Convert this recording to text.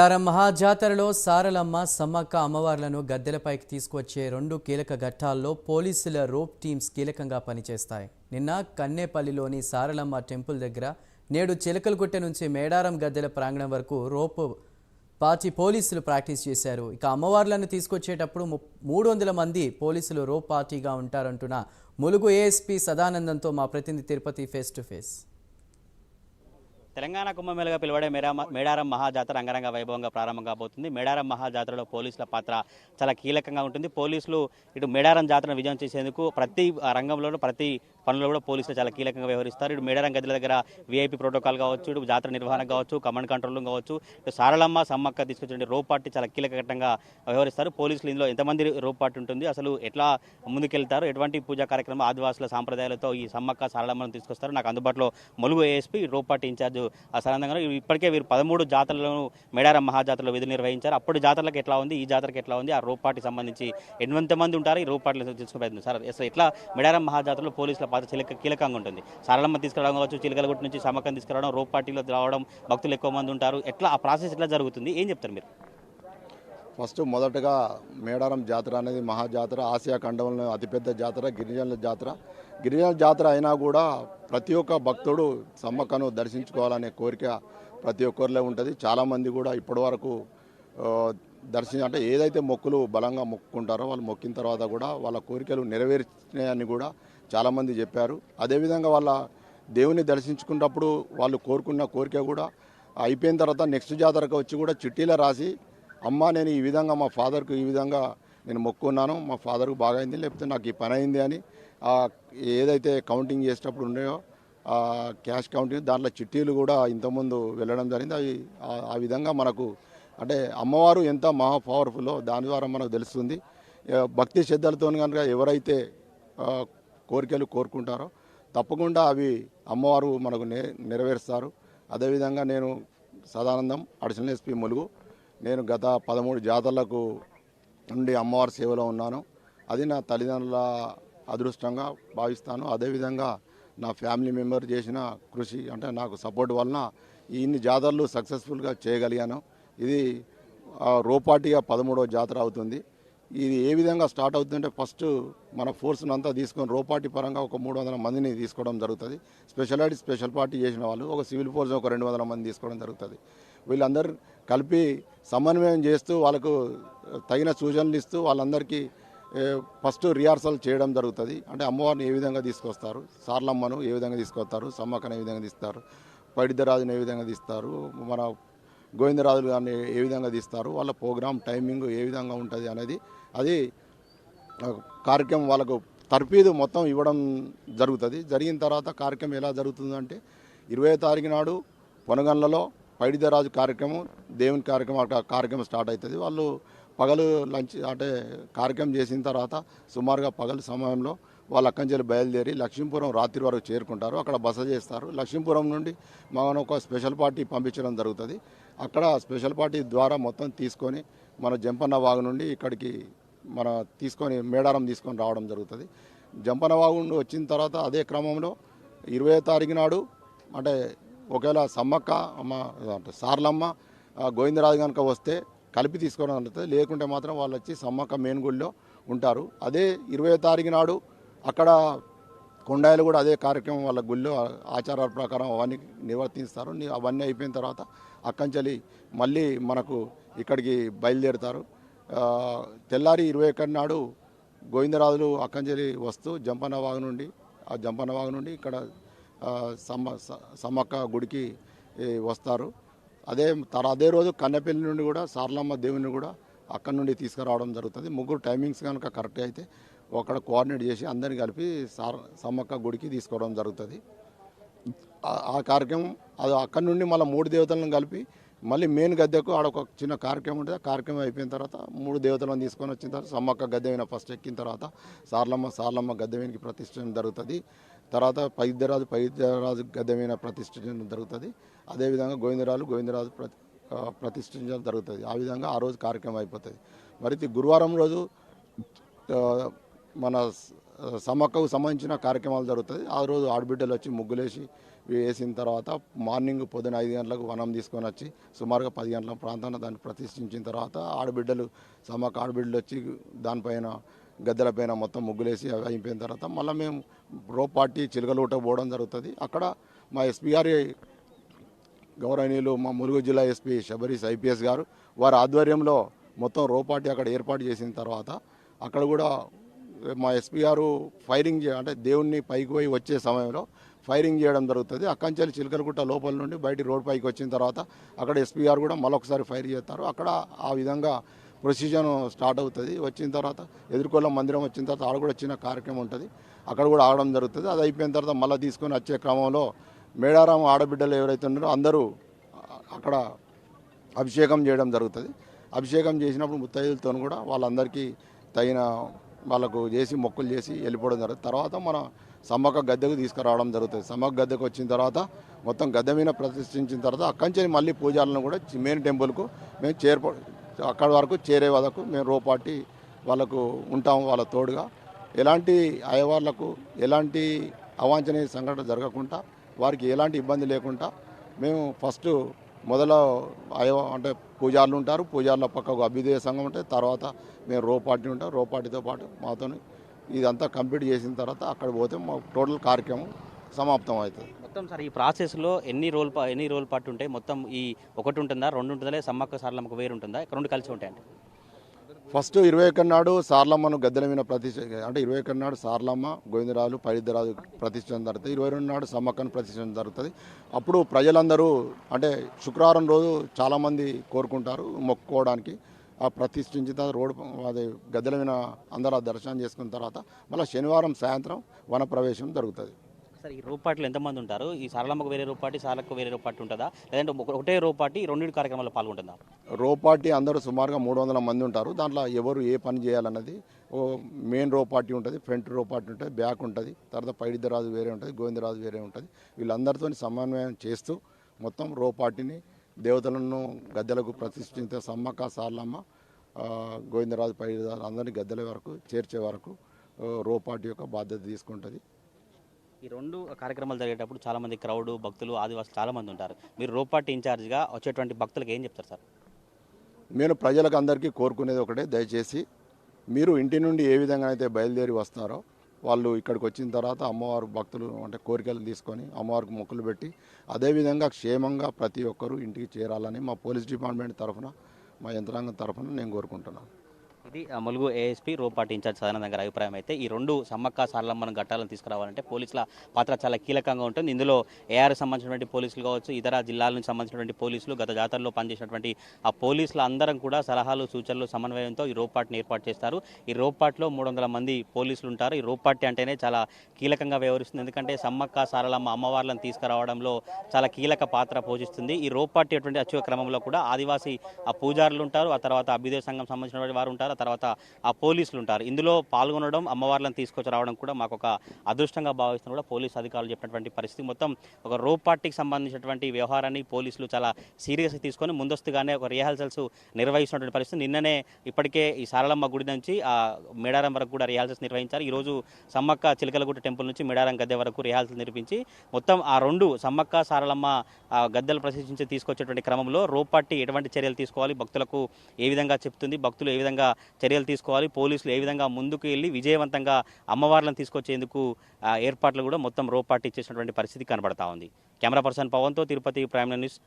మహాజాతరలో సారలమ్మ సమ్మక్క అమ్మవార్లను గద్దెలపైకి తీసుకొచ్చే రెండు కీలక ఘట్టాల్లో పోలీసుల రోప్ టీమ్స్ కీలకంగా పనిచేస్తాయి. నిన్న కన్నేపల్లిలోని సారలమ్మ టెంపుల్ దగ్గర నేడు చిలకలగుట్ట నుంచి మేడారం గద్దెల ప్రాంగణం వరకు రోప్ పాచి పోలీసులు ప్రాక్టీస్ చేశారు. ఇక అమ్మవార్లను తీసుకొచ్చేటప్పుడు ము- మూడు వందల మంది పోలీసులు రోప్ పార్టీగా ఉంటారంటున్న ములుగు ఏఎస్పీ సదానందంతో మా ప్రతినిధి Tirupati face to face Telangana కుంభమేళగా పిలువడే మేరా- మేడారం మహాజాతర అంగరంగ వైభవంగా ప్రారంభం కాబోతుంది. మేడారం మహాజాతరలో పోలీసుల పాత్ర చాలా కీలకంగా ఉంటుంది. పోలీసులు ఇటు మేడారం జాతరను విజయం చేసేందుకు ప్రతి రంగంలోనూ ప్రతి పనులు కూడా పోలీసులు చాలా కీలకంగా వ్యవహరిస్తారు. ఇటు మేడారం గదిల దగ్గర వీఐపీ ప్రోటోకాల్ కావచ్చు ఇటు జాతర నిర్వహణ కావచ్చు కమాండ్ కంట్రోల్ కావచ్చు ఇటు సారలమ్మ సమ్మక్క తీసుకొచ్చిన రోప్ పార్టీ చాలా కీలక ఘట్టంగా వ్యవహరిస్తారు. పోలీసులు ఇందులో ఎంతమంది రోప్ పార్టీ ఉంటుంది అసలు ఎట్లా ముందుకెళ్తారు ఎటువంటి పూజా కార్యక్రమం ఆదివాసుల సాంప్రదాయాలతో ఈ సమ్మక్క సారలమ్మను తీసుకొస్తారు. నాకు అందుబాటులో Mulugu ASP rope party incharge సనందంగా ఇప్పటికే వీరు పదమూడు జాతరలను మేడారం మహాజాతరలో విధులు నిర్వహించారు. అప్పుడు జాతరలకు ఎట్లా ఉంది ఈ జాతరకి ఎట్లా ఉంది ఆ రోప్ పార్టీ సంబంధించి ఎంతమంది మంది ఉంటారు ఈ రోప్ పార్టీలు తీసుకునే సార్ అసలు ఎట్లా మేడారం మహాజాతరలో పోలీసుల పాత్ర చిలక కీలకంగా ఉంటుంది. సారలమ్మ తీసుకురావడం కావచ్చు చిలకలగుట్టు నుంచి సమ్మక్కం తీసుకురావడం రోప్ పార్టీలో రావడం భక్తులు ఎక్కువ మంది ఉంటారు. ఎట్లా ఆ ప్రాసెస్ ఎట్లా జరుగుతుంది? ఏం చెప్తారు మీరు? ఫస్ట్ మొదటగా మేడారం జాతర అనేది మహాజాతర ఆసియా ఖండంలో అతిపెద్ద జాతర గిరిజనుల జాతర. గిరిజనుల జాతర అయినా కూడా ప్రతి ఒక్క భక్తుడు సమ్మక్కను దర్శించుకోవాలనే కోరిక ప్రతి ఒక్కరిలో ఉంటుంది. చాలామంది కూడా ఇప్పటివరకు ఆ, దర్శనం అంటే ఏదైతే మొక్కులు బలంగా మొక్కుకుంటారో వాళ్ళు మొక్కిన తర్వాత కూడా వాళ్ళ కోరికలు నెరవేర్చినాయని కూడా చాలామంది చెప్పారు. అదేవిధంగా వాళ్ళ దేవుని దర్శించుకున్నప్పుడు వాళ్ళు కోరుకున్న కోరిక కూడా అయిపోయిన తర్వాత నెక్స్ట్ జాతరకు వచ్చి కూడా చిట్టీలో రాసి అమ్మ నేను ఈ విధంగా మా ఫాదర్కు ఈ విధంగా నేను మొక్కున్నాను మా ఫాదర్కు బాగా అయింది లేకపోతే నాకు ఈ పని అయింది అని ఏదైతే కౌంటింగ్ చేసేటప్పుడు ఉన్నాయో క్యాష్ కౌంటింగ్ దాంట్లో చిట్టీలు కూడా ఇంతకుముందు వెళ్ళడం జరిగింది. అవి ఆ- విధంగా మనకు అంటే అమ్మవారు ఎంత మహా పవర్ఫుల్లో దాని ద్వారా మనకు తెలుస్తుంది. భక్తి శ్రద్ధలతో కనుక ఎవరైతే కోరికలు కోరుకుంటారో తప్పకుండా అవి అమ్మవారు మనకు నె నెరవేరుస్తారు. అదేవిధంగా నేను సదానందం అడిషనల్ ఎస్పీ ములుగు. నేను గత పదమూడు జాతరలకు నుండి అమ్మవారి సేవలో ఉన్నాను. అది నా తల్లిదండ్రుల అదృష్టంగా భావిస్తాను. అదేవిధంగా నా ఫ్యామిలీ మెంబర్ చేసిన కృషి అంటే నాకు సపోర్ట్ వలన ఇన్ని జాతరలు సక్సెస్ఫుల్గా చేయగలిగాను. ఇది రూపాటిగా రోపాటిగా పదమూడవ జాతర అవుతుంది. ఇది ఏ విధంగా స్టార్ట్ అవుతుందంటే ఫస్ట్ మన ఫోర్స్ని అంతా తీసుకొని రోపాటి పరంగా ఒక మూడు వందల మందిని తీసుకోవడం జరుగుతుంది. స్పెషాలిటీ స్పెషల్ పార్టీ చేసిన వాళ్ళు ఒక సివిల్ ఫోర్స్ ఒక రెండు వందల మంది తీసుకోవడం జరుగుతుంది. వీళ్ళందరూ కలిపి సమన్వయం చేస్తూ వాళ్ళకు తగిన సూచనలు ఇస్తూ వాళ్ళందరికీ ఫస్ట్ రిహార్సల్ చేయడం జరుగుతుంది. అంటే అమ్మవారిని ఏ విధంగా తీసుకొస్తారు సార్లమ్మను ఏ విధంగా తీసుకొస్తారు సమ్మక్కను ఏ విధంగా తీస్తారు పైడిద్దరాజును ఏ విధంగా తీస్తారు మన గోవిందరాజులు గారిని ఏ విధంగా తీస్తారు వాళ్ళ ప్రోగ్రామ్ టైమింగ్ ఏ విధంగా ఉంటుంది అనేది అది కార్యక్రమం వాళ్ళకు తర్ఫీదు మొత్తం ఇవ్వడం జరుగుతుంది. జరిగిన తర్వాత కార్యక్రమం ఎలా జరుగుతుందంటే ఇరవై తారీఖు నాడు పొనగండ్లలో పైడిదరాజు కార్యక్రమం దేవుని కార్యక్రమం అక్కడ కార్యక్రమం స్టార్ట్ అవుతుంది వాళ్ళు పగలు లంచ్ అంటే కార్యక్రమం చేసిన తర్వాత సుమారుగా పగలు సమయంలో వాళ్ళు అక్కంచెలు బయలుదేరి లక్ష్మీపురం రాత్రి వరకు చేరుకుంటారు. అక్కడ బస చేస్తారు. లక్ష్మీపురం నుండి మనం ఒక స్పెషల్ పార్టీ పంపించడం జరుగుతుంది. అక్కడ స్పెషల్ పార్టీ ద్వారా మొత్తం తీసుకొని మన జంపన్న వాగు నుండి ఇక్కడికి మన తీసుకొని మేడారం తీసుకొని రావడం జరుగుతుంది. జంపన్న నుండి వచ్చిన తర్వాత అదే క్రమంలో ఇరవై తారీఖు నాడు అంటే ఒకవేళ సమ్మక్క అమ్మ అంటే సార్లమ్మ గోవిందరాజు కనుక వస్తే కలిపి తీసుకోవడం జరుగుతుంది. లేకుంటే మాత్రం వాళ్ళు వచ్చి సమ్మక్క మెయిన్ ఉంటారు. అదే ఇరవై తారీఖు నాడు అక్కడ కొండాయిలు కూడా అదే కార్యక్రమం వాళ్ళ గుళ్ళో ఆచారాల ప్రకారం అవన్నీ నిర్వర్తిస్తారు. అవన్నీ అయిపోయిన తర్వాత అక్కంచెలి మళ్ళీ మనకు ఇక్కడికి బయలుదేరుతారు. తెల్లారి ఇరవై ఒకటి నాడు గోవిందరాజులు అక్కంజలి వస్తూ జంపన్న వాగు నుండి ఆ జంపన్న వాగు నుండి ఇక్కడ సమ్మ స- సమ్మక్క గుడికి వస్తారు. అదే తర అదే రోజు కన్నెపల్లి నుండి కూడా సార్లమ్మ దేవుని కూడా అక్కడి నుండి తీసుకురావడం జరుగుతుంది. ముగ్గురు టైమింగ్స్ కనుక కరెక్ట్ అయితే అక్కడ కోఆర్డినేట్ చేసి అందరిని కలిపి సార్ సమ్మక్క గుడికి తీసుకోవడం జరుగుతుంది. ఆ- ఆ కార్యక్రమం అది అక్కడి నుండి మళ్ళీ మూడు దేవతలను కలిపి మళ్ళీ మెయిన్ గద్దెకు ఆడ ఒక చిన్న కార్యక్రమం ఉంటుంది. కార్యక్రమం అయిపోయిన తర్వాత మూడు దేవతలను తీసుకొని వచ్చిన తర్వాత సమ్మక్క గద్దె మీద ఫస్ట్ ఎక్కిన తర్వాత సార్లమ్మ సార్లమ్మ గద్దె మీదకి ప్రతిష్ఠించడం జరుగుతుంది. తర్వాత పైద్యరాజు పైద్యరాజు గద్దె మీద ప్రతిష్ఠించడం జరుగుతుంది. అదేవిధంగా గోవిందరాజు గోవిందరాజు ప్రతి ప్రతిష్ఠించడం జరుగుతుంది. ఆ విధంగా ఆ రోజు కార్యక్రమం అయిపోతుంది. మరి గురువారం రోజు మన సమ్మక్కకు సంబంధించిన కార్యక్రమాలు జరుగుతుంది ఆ రోజు ఆడబిడ్డలు వచ్చి ముగ్గులేసి వేసిన తర్వాత మార్నింగ్ పొద్దున ఐదు గంటలకు వనం తీసుకొని వచ్చి సుమారుగా పది గంటల ప్రాంతాన్ని దాన్ని ప్రతిష్ఠించిన తర్వాత ఆడబిడ్డలు సమ్మక్క ఆడబిడ్డలు వచ్చి దానిపైన గద్దెలపైన మొత్తం ముగ్గులేసి అవి అయిపోయిన తర్వాత మళ్ళీ మేము రోపాటి చిలుకలూట పోవడం జరుగుతుంది. అక్కడ మా ఎస్పీఆర్ఏ గౌరవనీయులు మా ములుగు జిల్లా ఎస్పీ శబరీష్ ఐపీఎస్ గారు వారి ఆధ్వర్యంలో మొత్తం రోపాటి అక్కడ ఏర్పాటు చేసిన తర్వాత అక్కడ కూడా మా ఎస్పీ గారు ఫైరింగ్ అంటే దేవుణ్ణి పైకి పోయి వచ్చే సమయంలో ఫైరింగ్ చేయడం జరుగుతుంది. అక్కంచెల్లి చిలకలగుట్ట లోపల నుండి బయట రోడ్ పైకి వచ్చిన తర్వాత అక్కడ ఎస్పీ గారు కూడా మరొకసారి ఫైర్ చేస్తారు. అక్కడ ఆ విధంగా ప్రొసీజన్ స్టార్ట్ అవుతుంది. వచ్చిన తర్వాత ఎదుర్కొల్ల మందిరం వచ్చిన తర్వాత ఆడ కూడా చిన్న కార్యక్రమం ఉంటుంది. అక్కడ కూడా ఆడడం జరుగుతుంది. అది అయిపోయిన తర్వాత మళ్ళీ తీసుకొని వచ్చే క్రమంలో మేడారం ఆడబిడ్డలు ఎవరైతే ఉన్నారో అందరూ అక్కడ అభిషేకం చేయడం జరుగుతుంది. అభిషేకం చేసినప్పుడు ముత్తైదులతో కూడా వాళ్ళందరికీ తగిన వాళ్ళకు చేసి మొక్కులు చేసి వెళ్ళిపోవడం జరుగుతుంది. తర్వాత మన సమ్మక్క గద్దెకు తీసుకురావడం జరుగుతుంది. సమ్మక్క గద్దెకు వచ్చిన తర్వాత మొత్తం గద్దె మీద ప్రతిష్ఠించిన తర్వాత అక్కడి నుంచి మళ్ళీ పూజాలను కూడా మెయిన్ టెంపుల్కు మేము చేర్ప అక్కడి వరకు చేరే వరకు మేము రోపాటి వాళ్ళకు ఉంటాము వాళ్ళ తోడుగా. ఎలాంటి అయ్యవార్లకు ఎలాంటి అవాంఛనీయ సంఘటన జరగకుండా వారికి ఎలాంటి ఇబ్బంది లేకుండా మేము ఫస్ట్ మొదల అంటే పూజార్లు ఉంటారు పూజారుల పక్కకు అభ్యుదయ సంఘం ఉంటే తర్వాత మేము రోపాటి ఉంటాం. రోపాటితో పాటు మాతో ఇదంతా కంప్లీట్ చేసిన తర్వాత అక్కడ పోతే మా టోటల్ కార్యక్రమం సమాప్తం అవుతుంది. మొత్తం సార్ ఈ ప్రాసెస్లో ఎన్ని రోల్ ఎన్ని రోల్ పాటు ఉంటాయి? మొత్తం ఈ ఒకటి ఉంటుందా రెండు ఉంటుందా సమ్మక్క సార్లమ్మకు వేరు ఉంటుందా? రెండు కలిసి ఉంటాయండి. ఫస్ట్ ఇరవై ఒకటి నాడు సార్లమ్మను గద్దెల మీద ప్రతిష్ఠ అంటే ఇరవై ఒకటి నాడు సార్లమ్మ గోవిందరాజు పరిద్దరాజు ప్రతిష్టం జరుగుతుంది. ఇరవై రెండు నాడు సమ్మక్కను ప్రతిష్టం జరుగుతుంది. అప్పుడు ప్రజలందరూ అంటే శుక్రవారం రోజు చాలామంది కోరుకుంటారు మొక్కుకోవడానికి. ఆ ప్రతిష్ఠించిన తర్వాత రోడ్డు అది గద్దెల మీద అందరూ దర్శనం చేసుకున్న తర్వాత మళ్ళీ శనివారం సాయంత్రం వనప్రవేశం జరుగుతుంది. సార్ ఈ రోపాట్లు ఎంతమంది ఉంటారు? ఈ సరళమ్మకు వేరే రోపాటి సార్లకు వేరే రోపాటి ఉంటుందా? లేదంటే ఒకటే రోపాటి రెండు రెండింటి కార్యక్రమాల్లో పాల్గొంటుందా? రోపాటి అందరూ సుమారుగా మూడు వందల మంది ఉంటారు. దాంట్లో ఎవరు ఏ పని చేయాలన్నది ఓ మెయిన్ రోపాటి ఉంటుంది ఫ్రంట్ రోపాటి ఉంటుంది బ్యాక్ ఉంటుంది తర్వాత పైడిద్దరాజు వేరే ఉంటుంది గోవిందరాజు వేరే ఉంటుంది. వీళ్ళందరితో సమన్వయం చేస్తూ మొత్తం రోపాటిని దేవతలను గద్దెలకు ప్రతిష్ఠించిన సమ్మక్క సార్లమ్మ గోవిందరాజు పైడిరాజు అందరినీ గద్దెల వరకు చేర్చే వరకు ఆ, రోపాటి యొక్క బాధ్యత తీసుకుంటుంది. ఈ రెండు కార్యక్రమాలు జరిగేటప్పుడు చాలా మంది క్రౌడ్ భక్తులు ఆదివాసులు చాలా మంది ఉంటారు. మీరు రోపాటి ఇన్ఛార్జ్గా వచ్చేటువంటి భక్తులకు ఏం చెప్తారు సార్? నేను ప్రజలకు అందరికీ కోరుకునేది ఒకటే దయచేసి మీరు ఇంటి నుండి ఏ విధంగా అయితే బయలుదేరి వస్తారో వాళ్ళు ఇక్కడికి వచ్చిన తర్వాత అమ్మవారు భక్తులు అంటే కోరికలు తీసుకొని అమ్మవారికి మొక్కులు పెట్టి అదేవిధంగా క్షేమంగా ప్రతి ఒక్కరూ ఇంటికి చేరాలని మా పోలీస్ డిపార్ట్మెంట్ తరఫున మా యంత్రాంగం తరఫున నేను కోరుకుంటున్నాను. ఇది ములుగు ఏఎస్పీ రోపాటి ఇన్ఛార్జ్ సదానంద గారి అభిప్రాయం అయితే. ఈ రెండు సమ్మక్క సారలమ్మను ఘట్టాలను తీసుకురావాలంటే పోలీసుల పాత్ర చాలా కీలకంగా ఉంటుంది. ఇందులో ఏఆర్ సంబంధించినటువంటి పోలీసులు కావచ్చు ఇతర జిల్లాల నుంచి సంబంధించినటువంటి పోలీసులు గత జాతరలో పనిచేసినటువంటి ఆ పోలీసులు అందరం కూడా సలహాలు సూచనలు సమన్వయంతో ఈ రోపాటిని ఏర్పాటు చేస్తారు. ఈ రోపాట్లో మూడు వందల మంది పోలీసులు ఉంటారు ఈ రోపాటి అంటేనే చాలా కీలకంగా వ్యవహరిస్తుంది. ఎందుకంటే సమ్మక్క సారలమ్మ అమ్మవార్లను తీసుకురావడంలో చాలా కీలక పాత్ర పోషిస్తుంది. ఈ రోపాటి అటువంటి వచ్చే క్రమంలో కూడా ఆదివాసీ ఆ పూజారులు ఉంటారు ఆ తర్వాత అభ్యుదయ సంఘం సంబంధించినటువంటి వారు ఉంటారు ఆ తర్వాత ఆ పోలీసులు ఉంటారు ఇందులో పాల్గొనడం అమ్మవార్లను తీసుకొచ్చి రావడం కూడా మాకు ఒక అదృష్టంగా భావిస్తున్న కూడా పోలీసు అధికారులు చెప్పినటువంటి పరిస్థితి. మొత్తం ఒక రో పార్టీకి సంబంధించినటువంటి వ్యవహారాన్ని పోలీసులు చాలా సీరియస్గా తీసుకొని ముందస్తుగానే ఒక రిహార్సల్స్ నిర్వహిస్తున్నటువంటి పరిస్థితి. నిన్ననే ఇప్పటికే ఈ సారలమ్మ గుడి నుంచి ఆ మేడారం వరకు కూడా రిహార్సల్స్ నిర్వహించారు. ఈరోజు సమ్మక్క చిలకలగుట్ట టెంపుల్ నుంచి మేడారం గద్దె వరకు రిహార్సల్ నిర్మించి మొత్తం ఆ రెండు సమ్మక్క సారలమ్మ గద్దెలు ప్రదర్శించి తీసుకొచ్చేటువంటి క్రమంలో రోపాటి ఎటువంటి చర్యలు తీసుకోవాలి భక్తులకు ఏ విధంగా చెప్తుంది భక్తులు ఏ విధంగా చర్యలు తీసుకోవాలి. పోలీసులు ఏ విధంగా ముందుకు వెళ్ళి విజయవంతంగా అమ్మవార్లను తీసుకొచ్చేందుకు ఏర్పాట్లు కూడా మొత్తం రోపాటు ఇచ్చేసినటువంటి పరిస్థితి కనబడతా ఉంది. కెమెరా పర్సన్ పవన్తో తిరుపతి ప్రైమ్ న్యూస్